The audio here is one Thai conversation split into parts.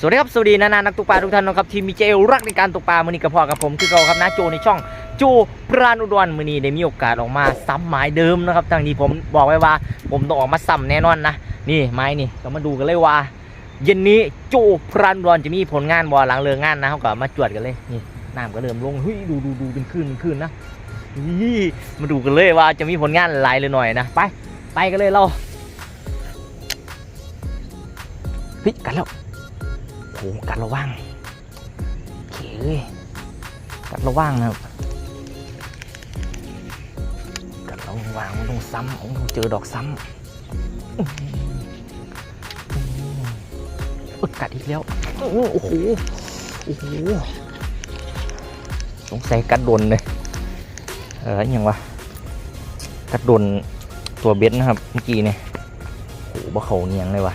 สวัสดีครับ สวัสดีนานานักตกปลาทุกท่านนะครับที่มีใจลรักในการตกปลามือนี้กับพ่อกับผมคือเก่าครับนะโจในช่องโจปราณอุดรมือนี้ได้มีโอกาสออกมาซ้ำหมายเดิมนะครับทางนี้ผมบอกไว้ว่า ผมต้องออกมาซ้ำแน่นอนนะนี่ไม้นี่เรามาดูกันเลยว่า เย็นนี้โจปราณอุดรจะมีผลงานบ่หลังเลิกงานนะเขาก็มาจวดกันเลยนี่น้ำก็เริ่มลงเฮ้ยดูดูดูเป็นคลื่นเป็นคลื่นนะนี่มาดูกันเลยว่าจะมีผลงานหลายเลยหน่อยนะไปไปกันเลยเราเฮ้ยกันแล้ว โหกัดระว่างเคเอ้ยกัดระว่างนะครับ กัดระว่างมันต้องซ้ำผมต้องเจอดอกซ้ำอื้อหืออื้อเอ้ยกัดอีกแล้ว โอ้โห โอ้โห สงสัยกัดโดนเลย เอออย่างวะ กัดโดนตัวเบ็ดนะครับ เมื่อกี้เนี่ยโอ้โหบ่เขาเนียงเลยวะ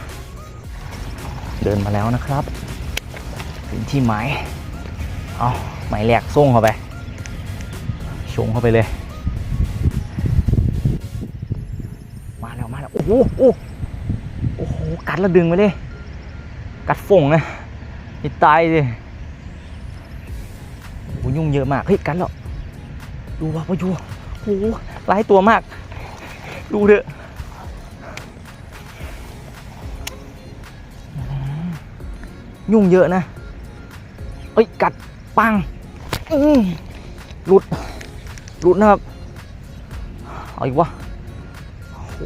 เดินมาแล้วนะครับ ถึงที่หมายเอาหมายแหลกส่งเข้าไปชงเข้าไปเลย มาแล้วมาแล้วโอ้โหโอ้โหโอ้โหกัดแล้วดึงไปเลย กัดฝงนะนี่ตายเลยโอ้ยุ่งเยอะมากเฮ้ยกัดแล้วดูว่าพายุโอ้โหหลายตัวมาก ดูเถอะยุ่งเยอะนะ เอ้ย กัดปังอืมหลุด หลุดนะครับเอาอีกวะโอ้โห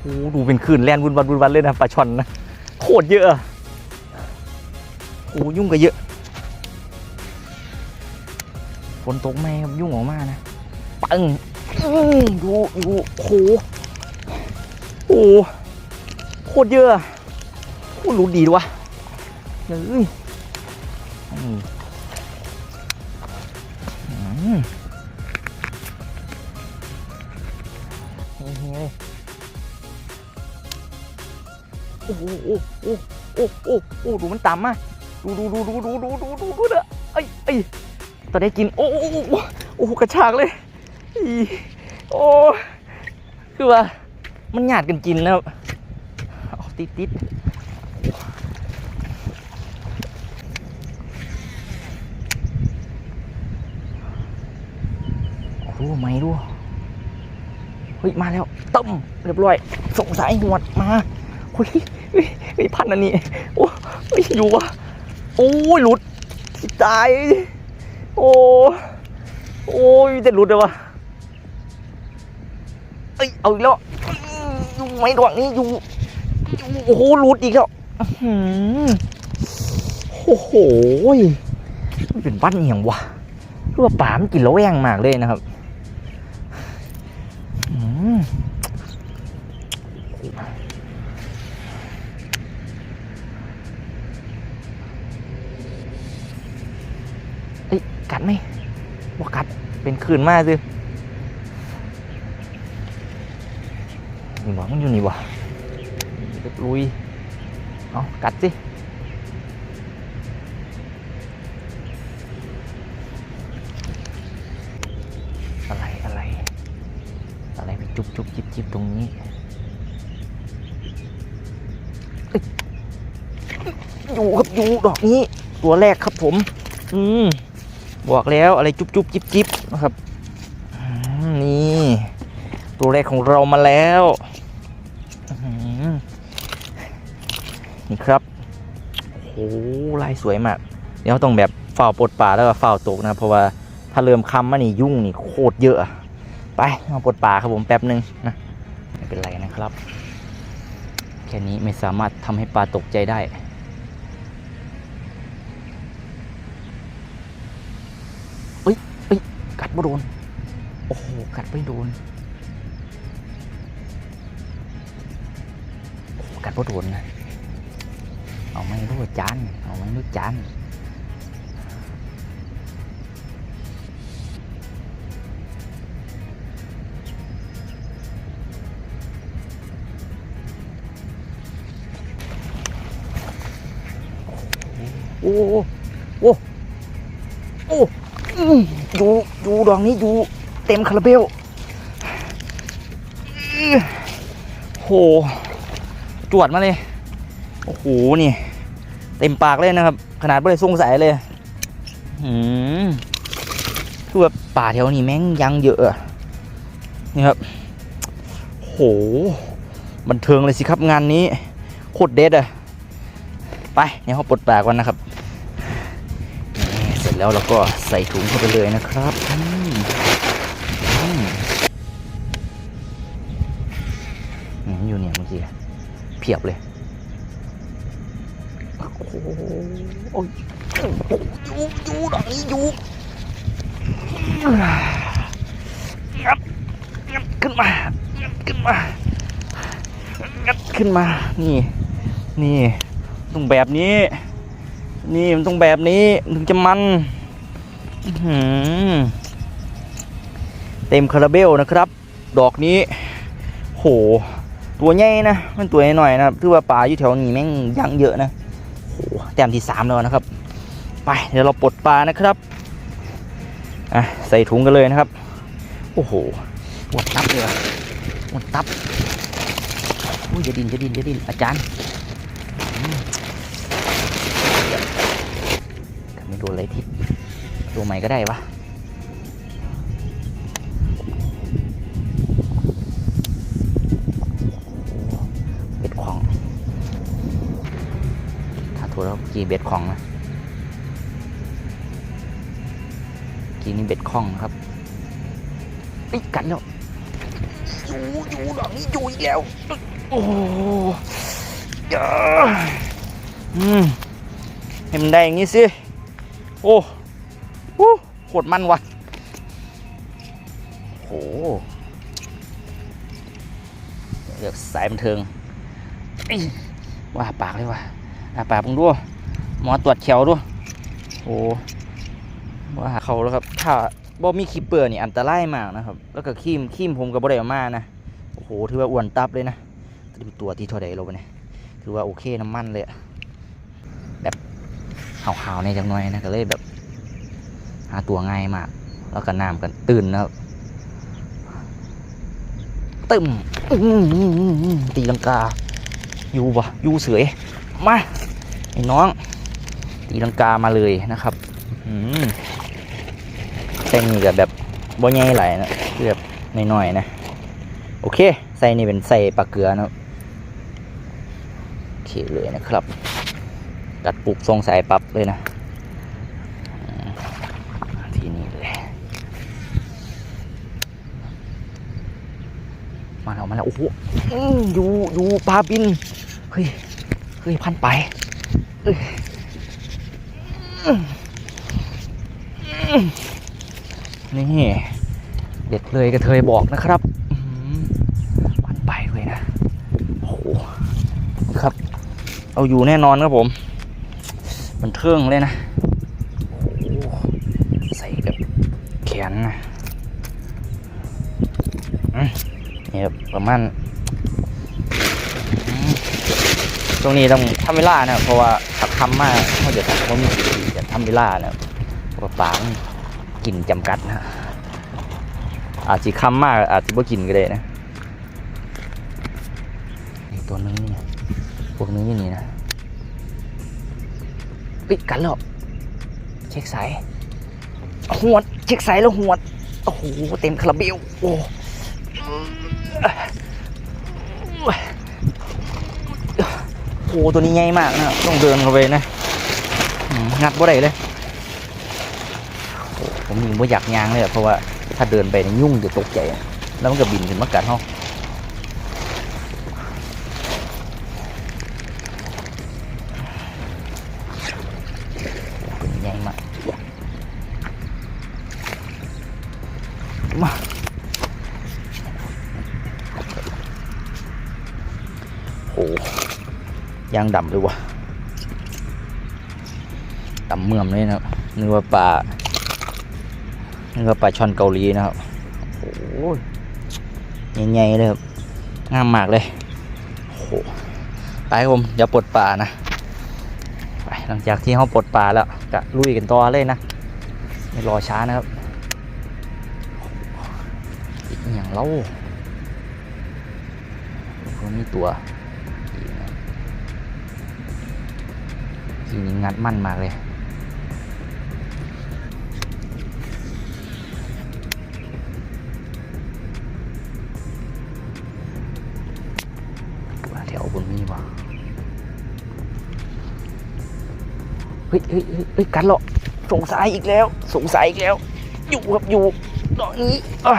โอ้โหดูเป็นคลื่นแล่นวุนวันวุนวันเลยนะปลาช่อนนะ โคตรเยอะอะโอ้โหยุ่งก็เยอะฝนตกไหมครับยุ่งออกมานะ ปังอื้อดูดูโอ้โหโอ้โหโคตรเยอะอะโคตรหลุดดีด้วยวะเฮ้ย โอ้โหโอ้โอ้โอ้โอ้โอ้ดูมันต่ำมาดูดูดูดูดูดูดูดูดูเด้อไอ้ไอ้ยตอนได้กิน โอ้โอ้โอ้โหกระชากเลยอีโอ้คือว่า มันหยาดกันกินแล้วเอาติดติด รู้ไหมรู้ เฮ้ยมาแล้วต้มเรียบร้อยส่งสายหวดมาเฮ้ยเฮ้ยเฮ้ยพันอันนี้โอ้ยอยู่วะโอ้ยหลุดตายโอ้โอ้ยจะหลุดเลยวะเอ้ยเอาอีกแล้วอยู่ไหมดวงนี้อยู่อยู่โอ้โหหลุดอีกแล้วอโอ้โหเป็นบ้านอหย่างวะรู้ว่าป่ามันกินแล้วแวงมากเลยนะครับ เป็นมากสินี่หวังมันอยู่นี่วะลุย เอากัดสิอะไรอะไร อะไรไปจุบจุบจิบจิบตรงนี้อยู่ครับอยู่ดอกนี้ ตัวแรกครับผม อืม บอกแล้วอะไรจุบจุบจิบจิบนะครับนี่ตัวแรกของเรามาแล้วนี่ครับโอ้โหลายสวยมาก เดี๋ยวต้องแบบฝ่าปลดป่าแล้วก็ฝ่าตกนะ เพราะว่าถ้าเริ่มคำมานี่ยุ่งนี่โคตรเยอะ ไปมาปลดปลาครับผมแป๊บหนึ่งนะไม่เป็นไรนะครับ แค่นี้ไม่สามารถทำให้ปลาตกใจได้ เอ้ยเอ้ยกัด ไม่โดน โอ้โห กัดไม่โดน โอ้กัดไม่โดนนะเอาไม่รู้จานเอาไม่รู้จานโอ้ โอ้ โอ้โอ้ อยู่ดอกนี้อยู่เต็มคาราเบลโหจวดมาเลย โอ้โห นี่ เต็มปากเลยนะครับ ขนาดไม่ได้สงสัยเลยอืมคือแบบป่าแถวนี้แม่งยังเยอะนี่ครับโห บันเทิงเลยสิครับงานนี้ โคตรเด็ดอะไปเดี๋ยเขาปลดปลาก่อนนะครับ แล้วเราก็ใส่ถุงเข้าไปเลยนะครับอืมอยู่เนี่ยเมื่อกี้เพียบเลยโอ้โหโอ้ยโอ้โหอยู่อยู่หลังนี้อยู่งับงับขึ้นมางับขึ้นมางัดขึ้นมา นี่ นี่ต้องแบบนี้ นี่มันต้องแบบนี้ถึงจะมันเต็มคาราเบลนะครับ ดอกนี้ โห ตัวใหญ่นะมันตัวหน่อยนะครับถือว่าปลาอยู่แถวนี้แม่งยังเยอะนะโหแต้มที่สามแล้วนะครับ ไปเดี๋ยวเราปลดปลานะครับอะใส่ถุงกันเลยนะครับ โอ้โหหมดตับเลยหมดตับอุ้ยจะดินจะดินจะดินอาจารย์อืม ไม่โดนอะไรทิศตัวใหม่ก็ได้วะเบ็ดของ ถ้าถูกแล้วกี่เบ็ดของนะกี่นี่เบ็ดของนะครับไอ้กันแล้วอยู่อยู่หลังนี้อยู่อีกแล้ว โอ้โหเยอะอืมให้มันได้อย่างนี้สิ โอ้โหโคตรมันว่ะโอ้โหเรียกสายบันเทิงว่าปากเลยว่ะอาปากมึงดูหมอตรวจเขียวดูโอ้ว่าเขาแล้วครับ ถ้าบ่มีคีเปอร์นี่อันตรายมากนะครับ แล้วก็คีมคีมผมกับบ่ได้เอามานะ โอ้โห ถือว่าอ้วนตับเลยนะดูตัวที่เท่าใดเราไปเนี่ย ถือว่าโอเคน้ำมันเลยอะ หาวๆในจังหน่อยนะก็เลยแบบ หาตัวง่ายมาก แล้วก็น้ำกันตื่นนะครับตึมตีลังกา อยู่บ่อยู่เสยมาไอ้น้อง ตีลังกามาเลยนะครับอืมแค่นี้กับแบบบ่ใหญ่ไหลนะคือแบบน้อยๆนะ โอเค ใส่นี่เป็นใส่ปลาเกลือนะโอเคเลยนะครับ ตัดปลูกทรงสายปั๊บเลยนะที่นี้เลยมาแล้วมาแล้วโอ้โหอยู่อยู่ปลาบินเฮ้ยเฮ้ยพันไปเอ้ยนี่เด็ดเลยกระเทยบอกนะครับพันไปเลยนะโอ้โหครับ เอาอยู่แน่นอนครับผม มันเทิงเลยนะใส่กับแขนนะนี่ครับประมาณตรงนี้ต้องทำเวลานะเพราะว่าขับคำมากเขาจะทำว่ามีสิทธิ์จะทำเวลานะเพระว่าปลามันกินจำกัดนะอาจจะคำมากอาจจะบ่กินก็ได้นะตัวนึงนี่พวกนึงนี่นี่นะ ปิดกันแล้ว เช็คสายหวด เช็คสายแล้วหวด โอ้โห เต็มคาราเบลโอ้โอ้โหตัวนี้ใหญ่มากนะต้องเดินเข้าไปนะงัดบ่ได้เลยผมยิงบ่อยากยางเลยเพราะว่าถ้าเดินไปนยุ่งจะตกใจแล้วมันก็บินขึ้นมากัดเขา มาโอ้ยางดำเลยวะดำเมื่อมเลยนะครับนึกว่าปลานี่ก็ปลาช่อนเกาหลีนะครับโอ้โหใหญ่ๆเลยครับงามมากเลยโอ้โหไปผม เดี๋ยวปลดปลานะไปหลังจากที่เขาปลดปลาแล้วก็ลุยกันต่อเลยนะ ไม่รอช้านะครับ เล่าคนนี้ตัวอีกนะโอเคทีนี้งัดมั่นมากเลยว่าแถวบนมีบ่เฮ้ยเฮ้ยเฮ้ยเฮ้ยกันเหรอสงสัยอีกแล้ว สงสัยอีกแล้ว อยู่ครับอยู่ตอนนี้อะ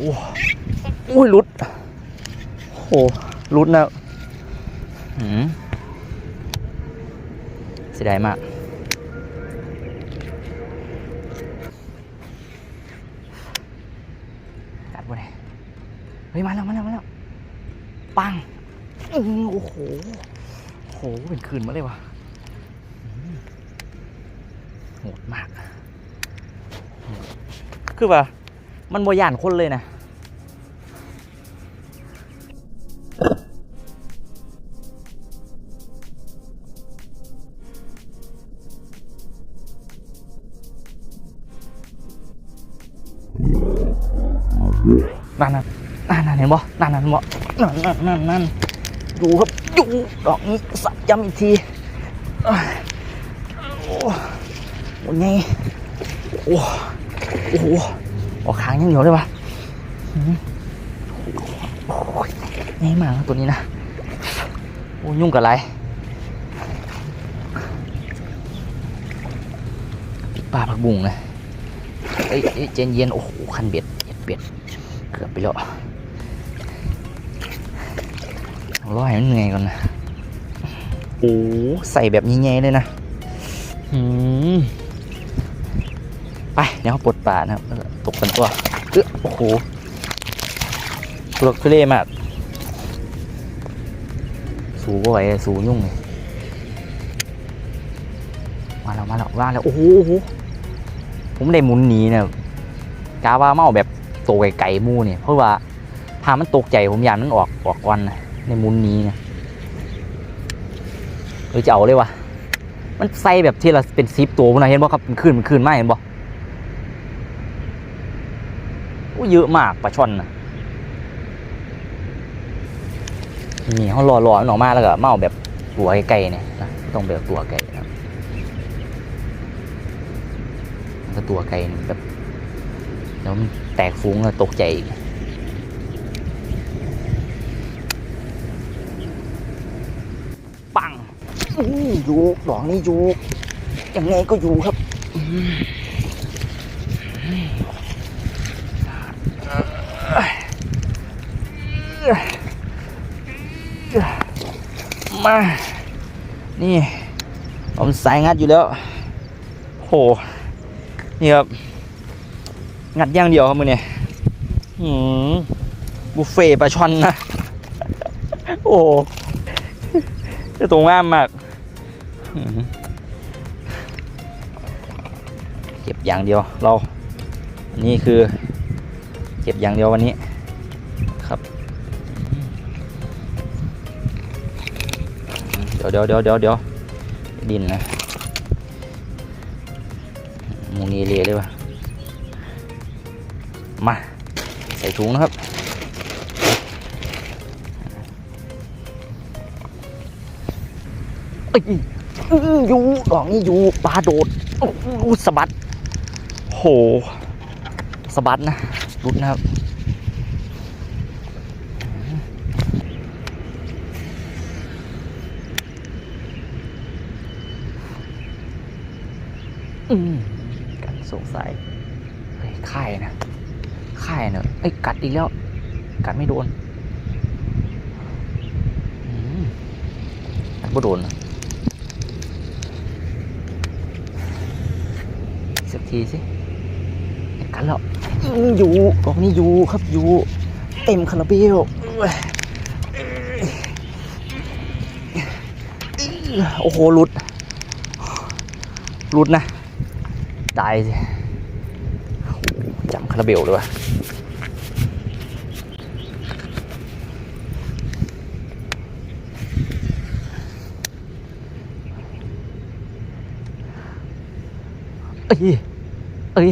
อ้โอ้ยหลุดโอ้โหหลุดนะหืมเสียดายมาก กัดบ่ได้เฮ้ย มาแล้ว มาแล้ว มาแล้ว ปังอือโอ้โหโอ้โห เป็นคืนมาเลยวะโหดมาก คือว่า มันบ่ย่านคนเลยนะนั่นนั่นนั่นนั่นเห็นบ่นั่นนั่นบ่นั่นนั่นนั่นนั่นดูครับดูดอกนี้สับย้ำอีกทีเอ้ยโอ้โหไงโอ้โห ออกขางยังเหนียวเลยปะหืมโอ้ยไงมากตัวนี้นะโอ้ยุ่งกับอะไรปิดปลาผักบุ้งเลยเอ้ยเจนเย็นโอ้โหคันเบ็ดเบ็ดเบ็ดเกือบไปแล้วเอารอให้มันเหนื่อยก่อนนะโอ้ใส่แบบนี้ไงเลยนะไปเดี๋ยวปลดป่านะครับแล้ว ตกกันตัวเออโอ้โหทุลักทุเลมาก สูบ่ไหวสูงยุ่งเลยมาแล้วมาแล้วมาแล้ว โอ้โหผมได้หมุนหนีเนี่ยกาว่าเมาแบบตัวไก่ๆมูเนี่ยเพราะว่าถ้ามันตกใจผมอยากมันออกออกก่อนนะในมุนนี้นะเออจะเอาเลยวะมันใส่แบบที่ละเป็นซิปตัวพุ่นะเห็นบ่ครับเป็นคืนเป็นคืนมาเห็นบ่โอ้ เยอะมากปลาช่อนนะนี่เขารอรอมันออมาแล้วก็เมาแบบตัวไก่ๆเนี่ยนะต้องแบบตัวไก่นะครับก็ตัวไก่แบบแล้วมันแตกฟุ้งอะตกใจอีกปังอื้ยู่ดอกนี้ยู่ยังไงก็อยู่ครับ มา นี่ ผมสายงัดอยู่แล้ว โห นี่ครับ งัดอย่างเดียวครับมือเนี่ยหืมบุฟเฟ่ปลาช่อนนะ โอ้จะตรงงามมาก เก็บอย่างเดียวเรานนี้คือ เก็บอย่างเดียววันนี้ครับ เดี๋ยวเดี๋ยวเดี๋ยวเดี๋ยวเดี๋ยวดินนะหมูนีเละเลยวะมาใส่ถุงนะครับเอ้ยอื้ออยู่ดอกนี้อยู่ปลาโดดโอ้โหสะบัดโห สบัดนะรุดนะครับอืมกันสงสัยเฮ้ยไข่นะไข่เนอะไอ้ยกัดอีกแล้ว กัดไม่โดนอืมกัดไม่โดนสักทีสิกัดแล้ว อยู่ดอกนี้อยู่ครับอยู่เต็มคาราเบลเอ้ยโอ้โหหลุดหลุดนะตายสิจำคาราเบลเลยวะเอ้ยเอ้ย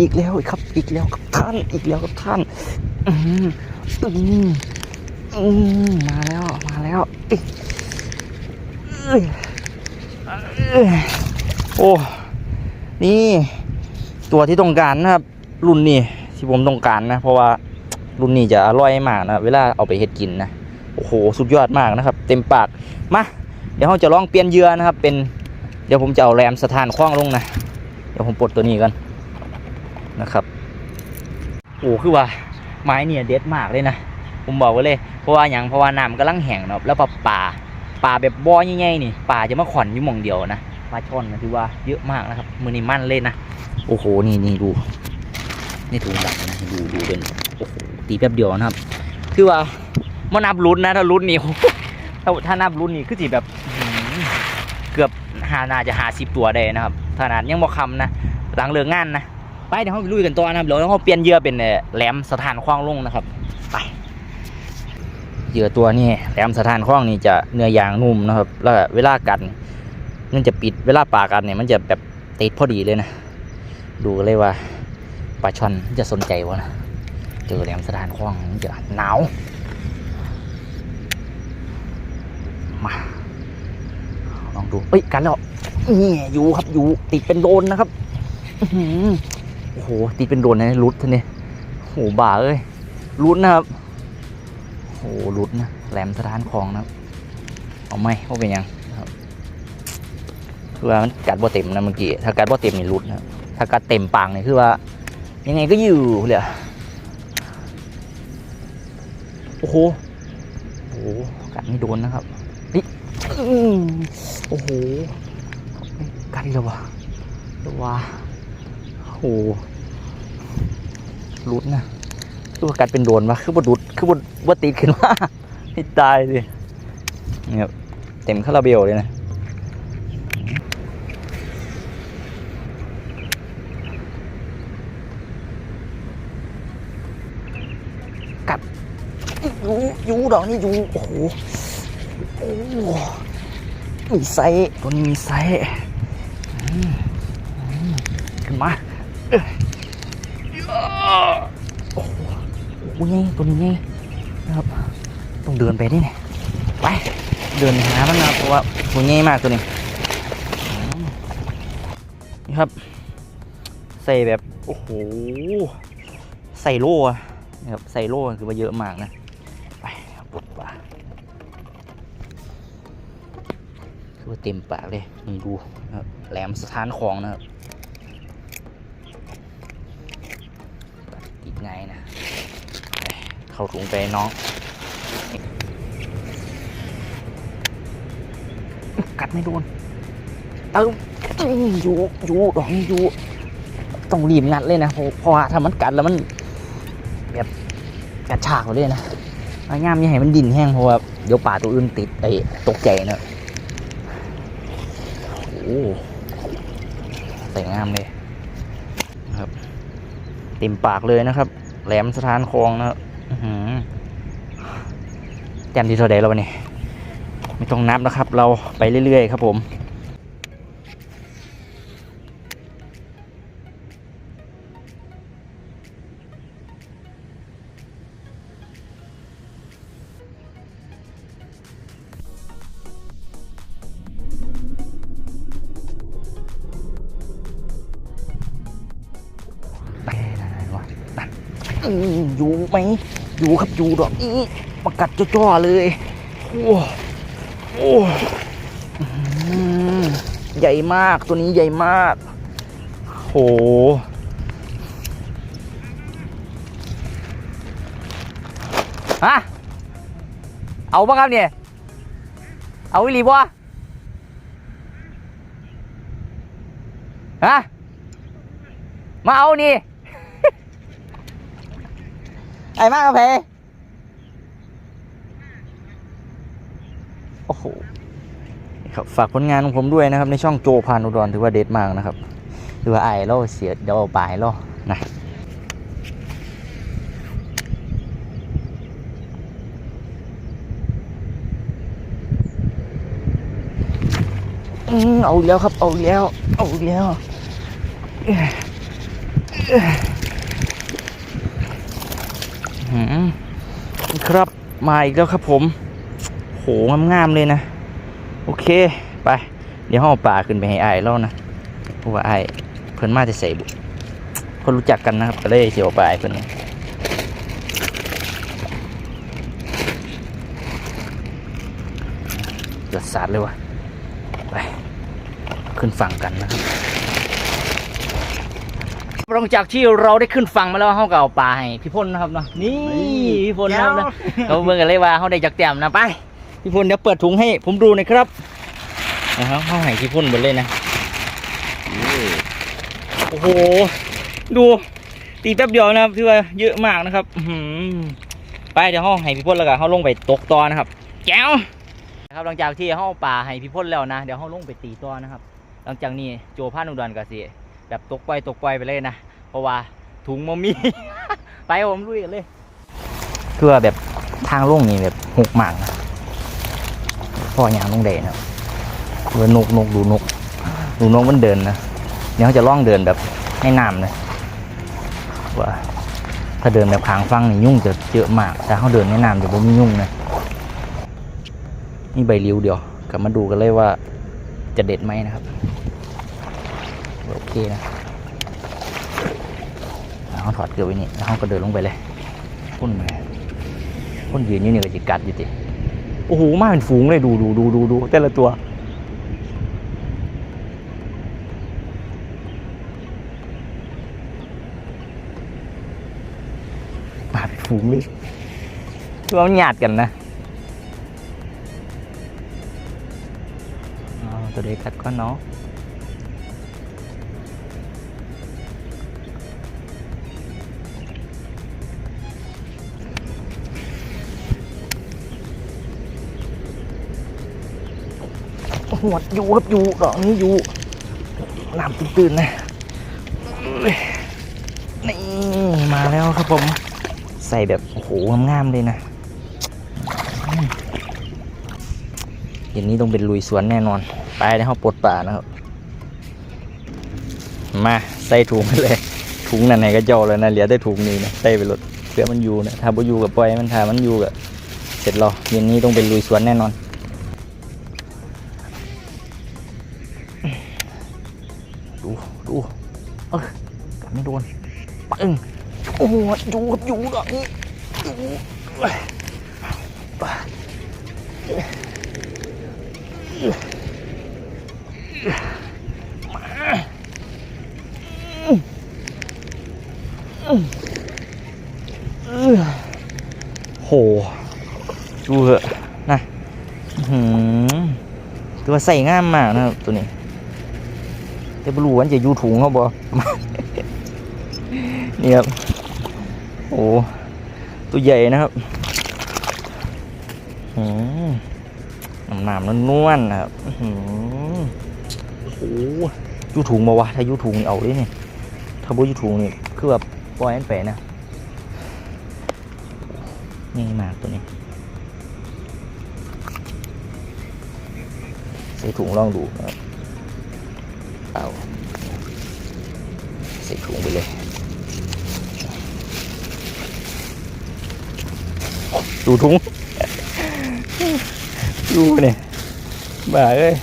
อีกแล้วครับ อีกแล้วครับท่าน อีกแล้วครับท่าน อืมอืมอืมมาแล้ว มาแล้วโอ้ นี่ ตัวที่ต้องการนะครับ รุ่นนี้ที่ผมต้องการนะ เพราะว่ารุ่นนี้จะอร่อยมากนะเวลาเอาไปเฮ็ดกินนะ โอ้โห สุดยอดมากนะครับ เต็มปาก มา เดี๋ยวเราจะลองเปลี่ยนเยื่อนะครับ เป็น เดี๋ยวผมจะเอาแรมสถานคว้างลงนะ เดี๋ยวผมปลดตัวนี้กัน นะครับโอ้คือว่าไม้เนี่ยเด็ดมากเลยนะผมบอกไว้เลยเพราะว่าอย่างเพราะว่าน้ำกำลังแห้งเนาะแล้วปลาป่าปลาแบบบ่อใหญ่ๆนี่ปลาจะมาขอนอยู่มองเดียวนะปลาช่อนนะถือว่าเยอะมากนะครับมือนี่มั่นเลยนะโอ้โหนี่นี่ดูนี่ถุงดักนะดูดูเป็นโอ้โหตีแป๊บเดียวนะครับคือว่ามันนับลุ้นนะถ้าลุ้นนี่ถ้าถ้านับลุ้นนี่คือสิแบบเกือบหาน่าจะหาสิบตัวได้นะครับขนาดยังบ่คำนะหลังเลิกงานนะ ไปเดี๋ยวเราไปลุยกันต่อนะครับเดี๋ยวเราเปลี่ยนเหยื่อเป็นแหลมสถานคว้างลงนะครับ ไปเหยื่อตัวนี้แหลมสถานคว้างนี่จะเนื้อยางนุ่มนะครับ แล้วเวลากัดนี่มันจะปิดเวลาปากันเนี่ยมันจะแบบติดพอดีเลยนะ ดูเลยว่าปลาช่อนจะสนใจวะนะเจอแหลมสถานคว้างมันจะหนาวมาลองดูเอ้ยกันแล้วนี่อยู่ครับอยู่ติดเป็นโดนนะครับ อื โอ้โหติดเป็นโดนนะรุดท่านนี่โอ้โหบ่าเอ้ยรุดนะครับโอ้โหรุดนะแหลมสถานคลองนะครับเอาไหมว่าเป็นยังครับคือว่ามันกัดบ่เต็มนะเมื่อกี้ถ้ากัดบ่เต็มนี่รุดนะถ้ากัดเต็มปากนี่คือว่า ยังไงก็อยู่เลยโอ้โหโอ้โหกัดไม่โดนนะครับเฮ้ยอื้อโอ้โหกัดอีกแล้ววะตัววะ โอ้โหรุดนะคือว่ากัดเป็นโดนวะคือบดุดคือบดว่าติดขึ้นมาให้ตายสินี่ครับเต็มคาราเบลเลยนะกัดยูยูดอกนี่ยูโอ้โหโอ้โหมีไซส์ตัวนี้มีไซส์ขึ้นมา โอ้โหโอ้โหไงตัวนี้ไงนะครับต้องเดินไปนี่ไงไปเดินหามันนะเพราะว่าตัวใหญ่มากตัวนี้นี่ครับ ใส่แบบโอ้โหใส่โล่นะครับใส่โล่คือว่าเยอะมากนะไปปลดปลาคือว่าเต็มปากเลยนี่ดูนะครับแหลมสถานของนะครับติดไงนะ เข้าถุงไปน้องกัดไม่โดนเติมอื้ออยู่อยู่ดอกอยู่ต้องรีบงัดเลยนะเพราะว่าถ้ามันกัดแล้วมัน แบบกระชากเลยนะพยายามอย่าให้มันดินแห้งเพราะว่าเดี๋ยวป่าตัวอื่นติดไอ้ตกใจนะโอ้แต่งามเลยนะครับเต็มปากเลยนะครับ แหลมสถานคลองนะครับ แต้มที่เท่าใดแล้ววะเนี่ไม่ต้องนับนะครับ เราไปเรื่อย ๆ ครับผมไปไหนๆวะนั่นอื้ออยู่ไหม อยู่ครับอยู่ดอกนี้ประกัดจ่อๆเลยโอ้โอ้อื้อหือใหญ่มากตัวนี้ใหญ่มาก โหฮะเอาปะครับเนี่ย เอาอีหลีบ่ฮะ มาเอานี่ ไอ้มากกาแฟโอ้โหครับฝากผลงานของผมด้วยนะครับ ในช่องโจพานอุดรถือว่าเด็ดมากนะครับถือว่าไอ้เราเสียเดาปลายเรานะอืมเอาแล้วครับ เอาแล้ว เอาแล้ว ครับมาอีกแล้วครับผม โหงามๆเลยนะ โอเค ไป เดี๋ยวห้อาปลาขึ้นไปให้อายแล้วนะเพราะว่าอายเพิ่นมาจะใส่บุคนรู้จักกันนะครับก็เลยเสียวไปเพิ่นเดือดสาดเลยวะไป ขึ้นฝั่งกันนะครับ ลังจากที่เราได้ขึ้นฝั่งมาแล้วเขาก็เอาปลาให้พี่พลนะครับเนาะนี่พี่พลนะครับนะเราเบิ่งกันเลยว่าเขาได้จากแต้มนะไปพี่พลเดี๋ยวเปิดถุงให้ ผมดูหน่อยครับนะครับเขาให้พี่พลหมดเลยนะโอ้โห ดูตีแป๊บเดียวนะครับถือว่าเยอะมากนะครับอื้อหือไปเดี๋ยวเขาให้พี่พลแล้วก็เขาลงไปตกตอนะครับ แก้วนะครับหลังจากที่เขาเอาปลาให้พี่พลแล้วนะเดี๋ยวเขาลงไปตีตอนะครับ หลังจากนี้โจพานุดรก็สิแบบตกปล่อยตกปล่อยไปเลยนะ เพราะว่าถุงมมี ไปผมลุยกันเลยเพื่อแบบทางลงนี่แบบหกหมากนะพ่อยางลงเดนะครับเพื่อนกนกดูนก ดูนกมันเดินนะเดี๋ยวเขาจะล่องเดินแบบให้น้ำเลยว่าถ้าเดินแบบขางฟังนี่ยุ่งจะเยอะมาก แต่เขาเดินให้น้ำจะบ่มียุ่งนะนี่ใบริ้วเดียวกลับมาดูกันเลยว่าจะเด็ดไหมนะครับ โอเคนะ เขาถอดเกลือไว้นี่แล้วเขาก็เดินลงไปเลยพุ่นมาพุ่นยืนอยู่นี่ก็จิกัดอยู่ติโอ้โหมาเป็นฝูงเลยดูดูดูดูดูแต่ละตัวมาเป็นฝูงเลยเราหยาดกันนะตัวเด็กกัดก้อนเนาะ หวดอยู่ครับอยู่ดอกนี้อยู่น้ำตื่นๆนะนี่มาแล้วครับผม ใส่แบบโอ้โหงามๆเลยนะอืมเย็นนี้ต้องเป็นลุยสวนแน่นอน ไปในห้องปลดป่านะครับ มาใส่ถุงไปเลยถุงนั่นไหนก็เจ้าแล้วนะเหลือได้ถุงนี้นะใส่ไปรถเพื่อมันอยู่นะถ้าบ่อยู่กับปล่อยมันถ้ามันอยู่กับเสร็จราเย็นนี้ต้องเป็นลุยสวนแน่นอน โอ้โหอยู่ครับอยู่ดอกนี้อยู่ไปมาโห ดูเหอะนะหือตัวใส่ง่ามมากนะครับตัวนี้จะไม่รู้ว่าจะยูถุงเขาบ่นี่ครับ ตัวใหญ่นะครับอืมน้ำหนามนวลๆนะครับหือโอ้ยูถุงมาวะ ถ้ายูถุงนี่เอาเลยนี่ถ้าบ่ยูถุงนี่คือแบบปล่อยอันแปะนะนี่มากตัวนี้ใส่ถุงลองดูนะครับเอาใส่ถุงไปเลย ดูถุงดูเนี่ยบ้าเอ้ย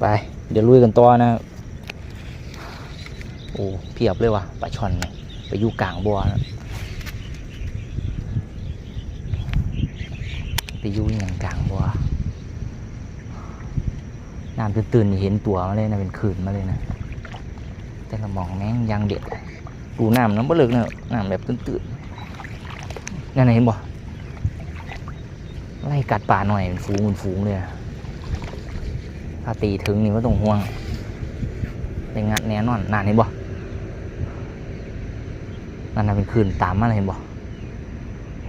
ไป เดี๋ยวลุยกันต่อนะ โอ้เพียบเลยว่ะปลาช่อนเนี่ยไปอยู่กลางบัวนะไปอยู่อย่างกลางบัวน้ำตื่นๆเห็นตัวมาเลยนะเป็นคืนมาเลยนะแต่ละหมองแม่งยังเด็ดอะดูน้ำน้ำบลึกนะน้ำแบบตื่นๆ นั่นเห็นบ่ไล่กัดป่าหน่อยเป็นฟูงเป็นฟูงเลยอะถ้าตีถึงนี่ก็ต้องห่วงเป็นงัดแน่นอนนานเห็นบ่นั่นน่เป็นคืนตามมาเลยเห็นบ่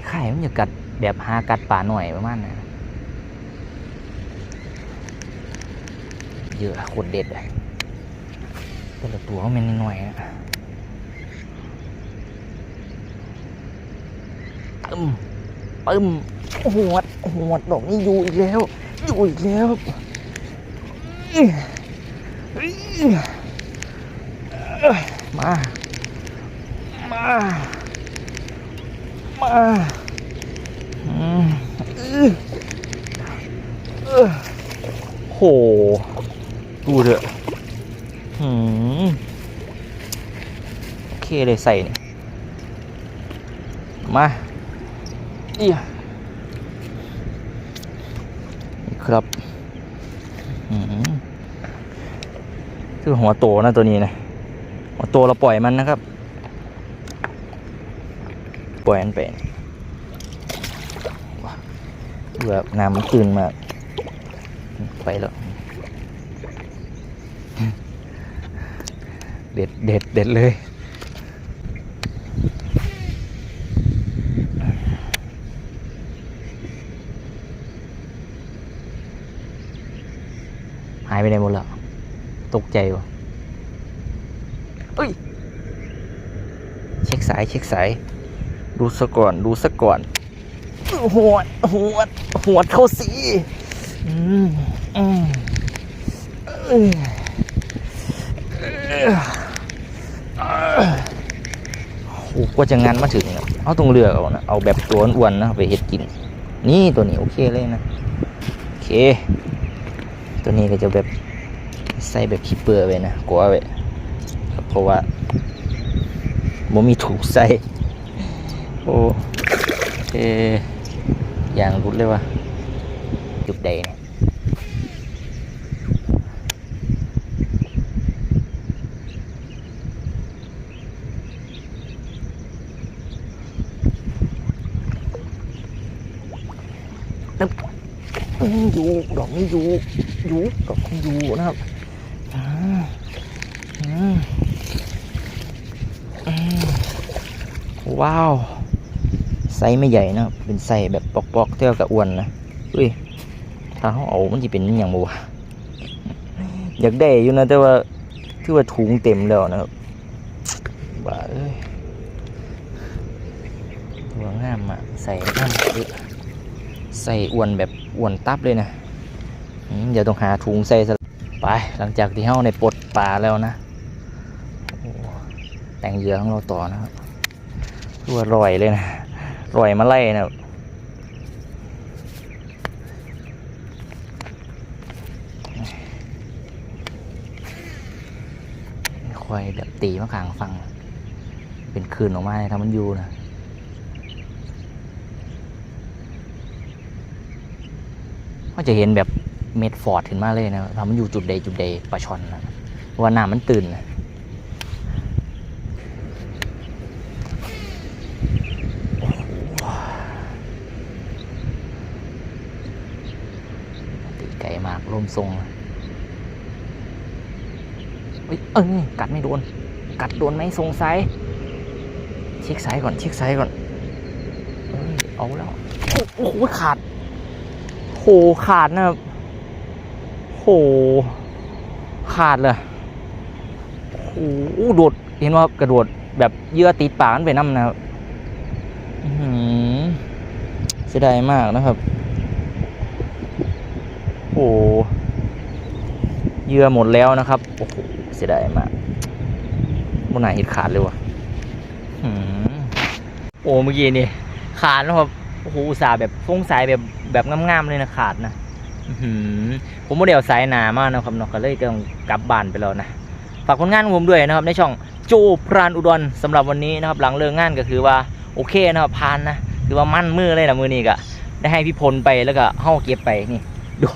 ไข่มันจะกัดแบบหากัดป่าหน่อยประมาณนั้นเยอะโคตรเด็ดเลยแต่ละตัวมันน้อยอะ มตึมหวดหวดดอกนี้อยู่อีกแล้ว อยู่อีกแล้วมา มา มาเออโหดูเถอะหืมโอเคเลยใส่ มา นี่ครับหืมคือหัวโตนะตัวนี้นะหัวโตเราปล่อยมันนะครับ ปล่อยมันไปเบื่อน้ำมันตื่นมากไปแล้วเด็ดเด็ดเด็ดเลย ไปไหนหมดแล้วตกใจวะเอ้ย เช็คสายเช็คสาย ดูซะก่อนดูซะก่อนหัวดหัวดหัวดเข้าสีอืมอืมเอ้ยโอ้กว่าจะงานมาถึงอะเอาตรงเลือกเอานะ เอาแบบตัวอ้วนๆนะ ไปเฮ็ดกิน นี่ตัวนี้โอเคเลยนะ โอเค ตัวนี้ก็จะแบบใส่แบบคิปเปอร์ไว้นะกลัวไว้ครับเพราะว่าบ่มีถูกใส่โอ้เออย่างรุดเลยว่ะจุดใดเนี่ยตึ๊บอืมอยู่ดอกนี้อยู่ ยู่ดอกนี้อยู่นะครับอ่าอืมอืมว้าว ไซส์ไม่ใหญ่นะเป็นไซส์แบบปอกๆเท่ากับอ้วนนะเฮ้ยถ้าเขาเอามันจะเป็นอย่างบ่วอยากได้อยู่นะแต่ว่าคือว่าถุงเต็มแล้วนะครับบ้าเอ้ยตัวงามอะใส่งามใส่อ้วนแบบอ้วนตับเลยนะ เดี๋ยวต้องหาถุงใส่ไปหลังจากที่เฮาในปลดปลาแล้วนะแต่งเหยื่อของเราต่อนะครับตัวาอร่อยเลยนะร่อยมาไล่นะครับควายแบบตีมะขางฟัง เป็นคืนออกมาเลยทำมันอยู่นะก็จะเห็นแบบ เม็ดฟอร์ดขึ้นมาเลยนะทำมันอยู่จุดใดจุดใดปลาช่อนนะว่าน้ำมันตื่นนะตีไก่มากลมทรงเอ้ยเอ้ยกัดไม่โดน กัดโดนไหมทรงไซส์เช็คไซส์ก่อนเช็คไซส์ก่อนเอ้ยเอาแล้ว โอ้โหขาดโหขาดนะครับ ห ขาดเลยโอ้โหโดด เห็นว่ากระโดดแบบเยื่อติดปากมันไปน้ำนะครับเสียดายมากนะครับ โอ้โหเยื่อหมดแล้วนะครับ โอ้โหเสียดายมากบนไหนเห็ดขาดเลยวะโอ้เมื่อกี้นี่ขาดนะครับโอ้โหอุตส่าห์แบบฟงสายแบบแบบงามๆเลยนะขาดนะ ผมโมเดลสายหนามากนะครับเนาะก็เลยต้องกลับบ้านไปแล้วนะฝากผลงานของผมด้วยนะครับในช่องโจพรานอุดรสำหรับวันนี้นะครับ หลังเลิกงานก็คือว่าโอเคนะครับพานนะคือว่ามั่นมือเลยนะมือนี้ก็ได้ให้พี่พลไปแล้วก็เฮ้าเก็บไปนี่ดู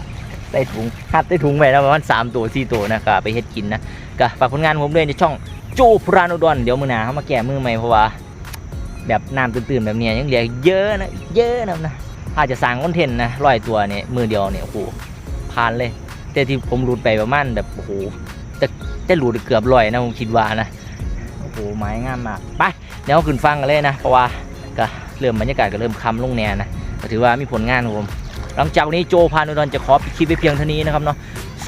ใส่ถุงหัดใส่ถุงไปนะประมาณสามตัวสี่ตัวนะครับไปเฮ็ดกินนะก็ฝากผลงานผมด้วยในช่องโจพรานอุดรเดี๋ยวมือหนาเขามาแก้มือใหม่เพราะว่าแบบน้ำตื่นๆแบบนี้ยยังเหลือเยอะนะเยอะนะนะ อาจจะสร้างคอนเทนต์นะร้อยตัวเนี่ยมือเดียวเนี่ยโอ้โหผ่านเลย แต่ที่ผมรูดไปประมาณแบบโอ้โหจะจะรูดเกือบร้อยนะผมคิดว่านะโอ้โหไม้งามมากไปเดี๋ยวขึ้นฟังกันเลยนะ เพราะว่าก็เริ่มบรรยากาศก็เริ่มคำลงแน่นะก็ถือว่ามีผลงานของผมหลังจากนี้โจพานุดรจะขอปิดคลิปไปเพียงเท่านี้นะครับเนาะ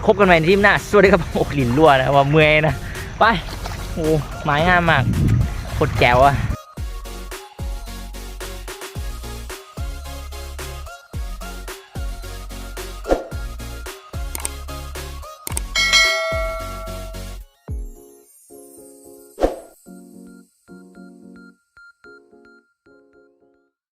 คบกันใหม่ในทีมหน้าสวัสดีครับโอ้หลินรั่วนะว่าเมื่อยนะไปโอ้ไม้งามมากโคตรแจ๋วอะ